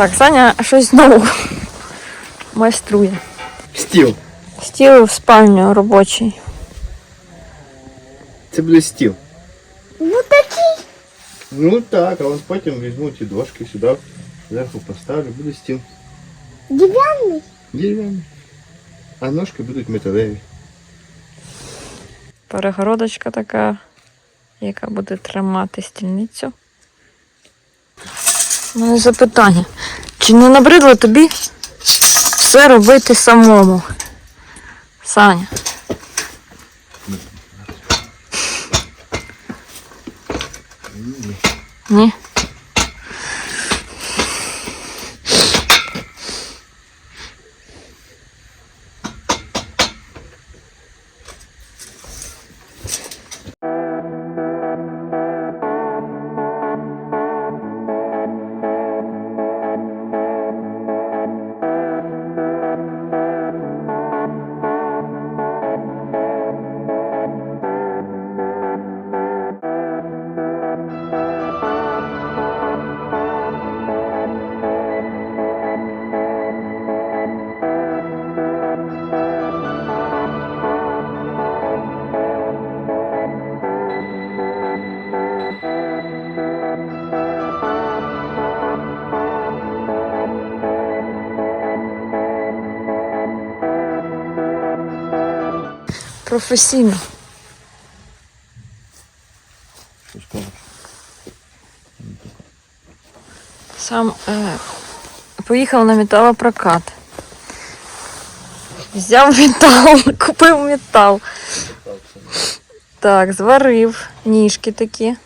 Так, Саня щось знову майструє. Стіл. Стіл в спальню робочий. Це буде стіл. Ну такий. Ну так, а от потім візьму ті дошки сюди, зверху поставлю, буде стіл. Дерев'яний. Дерев'яний. А ножки будуть металеві. Перегородочка така, яка буде тримати стільницю. У мене запитання. Чи не набридло тобі все робити самому? Саня. Ні. Професійно. Сам е, поїхав на металопрокат. Взяв метал, купив метал. Так, зварив ніжки такі.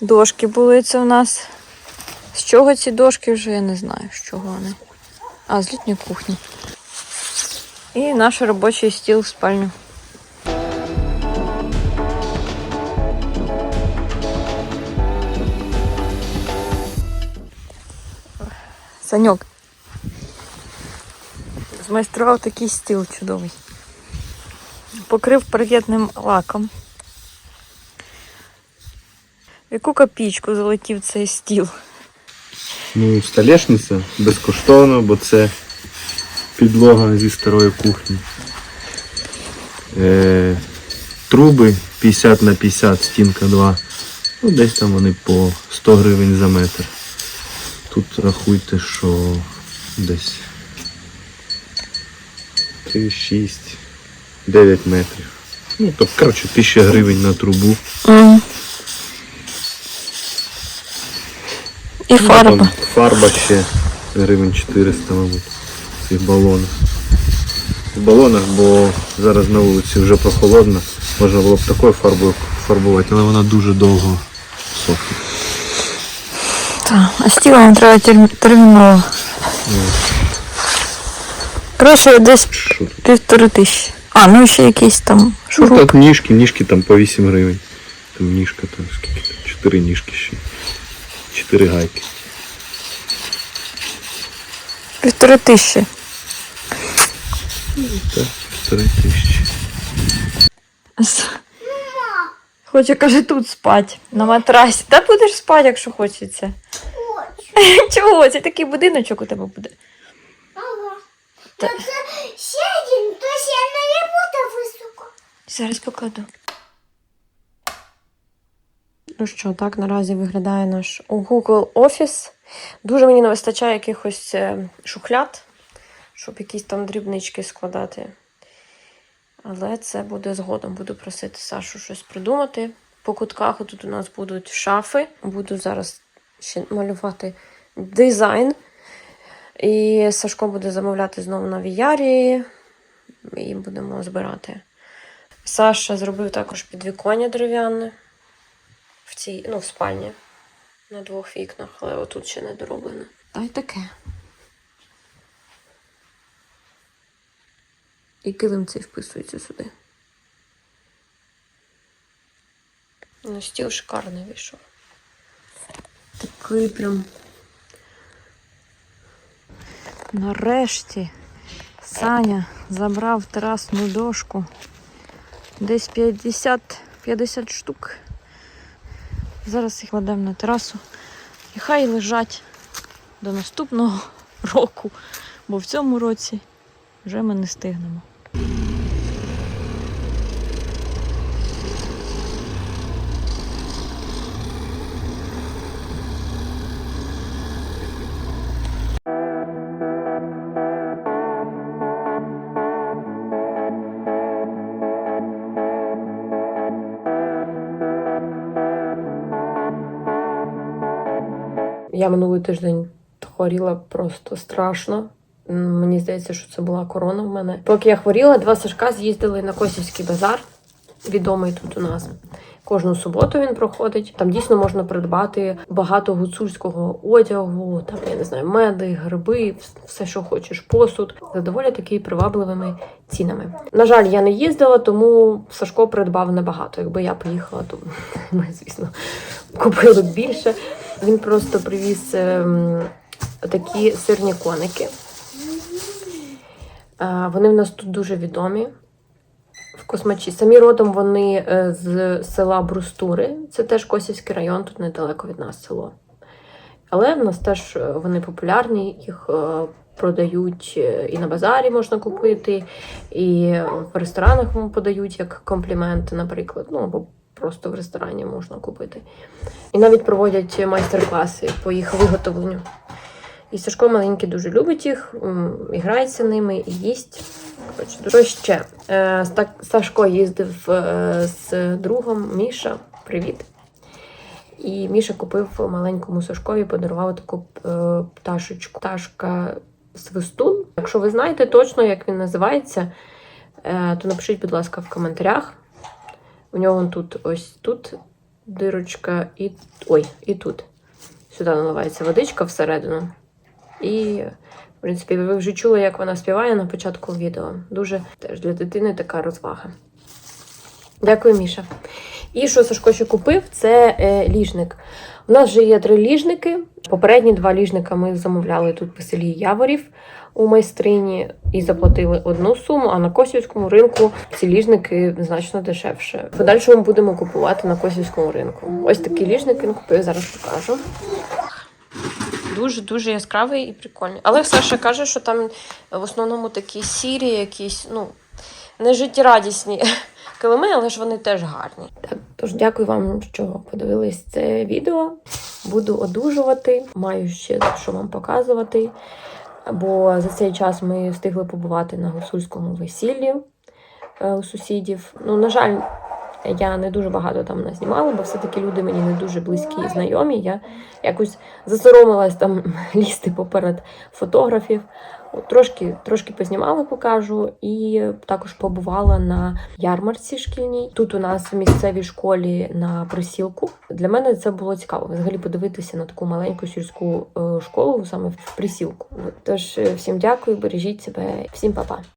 Дошки були це у нас. З чого ці дошки вже я не знаю, з чого вони. А, з літньої кухні. І наш робочий стіл в спальню. Саньок. Змайстрував такий стіл чудовий. Покрив паркетним лаком. Яку копійку залетів цей стіл? Ну, столешниця безкоштовно, бо це підлога зі старої кухні. Е, труби 50 на 50, стінка 2. Ну, десь там вони по 100 гривень за метр. Тут рахуйте, що десь 3, 6, 9 метрів. Ну, то, коротше, 1000 гривень на трубу. І фарба. Фарба ще гривень 400, мабуть, цих балонах. В балонах, бо зараз на вулиці вже прохолодно. Можна було б такою фарбою фарбувати, але вона дуже довго сохне. Так, а стіл нам треба тер- терміново. Коротше, десь півтори тисячі. А, ну ще якийсь там Ну, так ніжки, ніжки там по 8 гривень. Там ніжка, там скільки там, 4 ніжки ще. 4 гайки. Півтори тисячі. Так, 4 тисячі. Хоче, каже, тут спать, на матрасі. Та будеш спати, якщо хочеться. Хочу. Чого? Це такий будиночок у тебе буде. Ага. Та- Та це ще один, то ще не буде високо. Зараз покладу. Ну що, так наразі виглядає наш Google Office. Дуже мені не вистачає якихось е, шухляд, щоб якісь там дрібнички складати. Але це буде згодом. Буду просити Сашу щось придумати. По кутках тут у нас будуть шафи. Буду зараз ще малювати дизайн. І Сашко буде замовляти знову на VR і будемо збирати. Саша зробив також підвіконня дерев'яне в цій, ну, в спальні на двох вікнах, але отут ще не дороблено. Та й таке. І килим цей вписується сюди. Ну, стіл шикарний вийшов. Такий прям. Нарешті Саня забрав терасну дошку. Десь 50, 50 штук. Зараз їх кладемо на терасу. І хай лежать до наступного року, бо в цьому році вже ми не стигнемо. Я минулий тиждень хворіла просто страшно. Мені здається, що це була корона в мене. Поки я хворіла, два Сашка з'їздили на Косівський базар, відомий тут у нас. Кожну суботу він проходить. Там дійсно можна придбати багато гуцульського одягу, там я не знаю, меди, гриби, все, що хочеш, посуд за доволі таки привабливими цінами. На жаль, я не їздила, тому Сашко придбав небагато. Якби я поїхала, то ми, звісно, купили б більше. Він просто привіз ем, такі сирні коники. Вони в нас тут дуже відомі. В Космачі. Самі родом вони е, з села Брустури. Це теж Косівський район, тут недалеко від нас село. Але в нас теж е, вони популярні, їх е, продають і на базарі можна купити, і в ресторанах подають як комплімент, наприклад. Ну або просто в ресторані можна купити. І навіть проводять майстер-класи по їх виготовленню. І Сашко маленький дуже любить їх, грається ними, і їсть. Коротше, що ще? Е, Сашко їздив е, з другом Міша. Привіт. І Міша купив маленькому Сашкові, подарував таку е, пташечку. Пташка свистун. Якщо ви знаєте точно, як він називається, то напишіть, будь ласка, в коментарях. У нього тут ось тут дирочка, і ой, і тут. Сюди наливається водичка всередину. І, в принципі, ви вже чули, як вона співає на початку відео. Дуже теж для дитини така розвага. Дякую, Міша. І що Сашко ще купив, це е, ліжник. У нас вже є три ліжники. Попередні два ліжника ми замовляли тут в селі Яворів у майстрині і заплатили одну суму, а на Косівському ринку ці ліжники значно дешевше. В подальшому будемо купувати на Косівському ринку. Ось такі ліжники він купив, зараз покажу. Дуже-дуже яскравий і прикольний. Але Саша каже, що там в основному такі сірі, якісь, ну, не життєрадісні килими, але ж вони теж гарні. Так, тож дякую вам, що подивились це відео. Буду одужувати, маю ще що вам показувати. Бо за цей час ми встигли побувати на гусульському весіллі е, у сусідів. Ну, на жаль, я не дуже багато там назнімала, бо все-таки люди мені не дуже близькі і знайомі. Я якось засоромилась там лізти поперед фотографів. Трошки, трошки познімала, покажу, і також побувала на ярмарці шкільній. Тут у нас в місцевій школі на присілку. Для мене це було цікаво взагалі подивитися на таку маленьку сільську е, школу саме в присілку. Тож е, всім дякую, бережіть себе, всім па-па.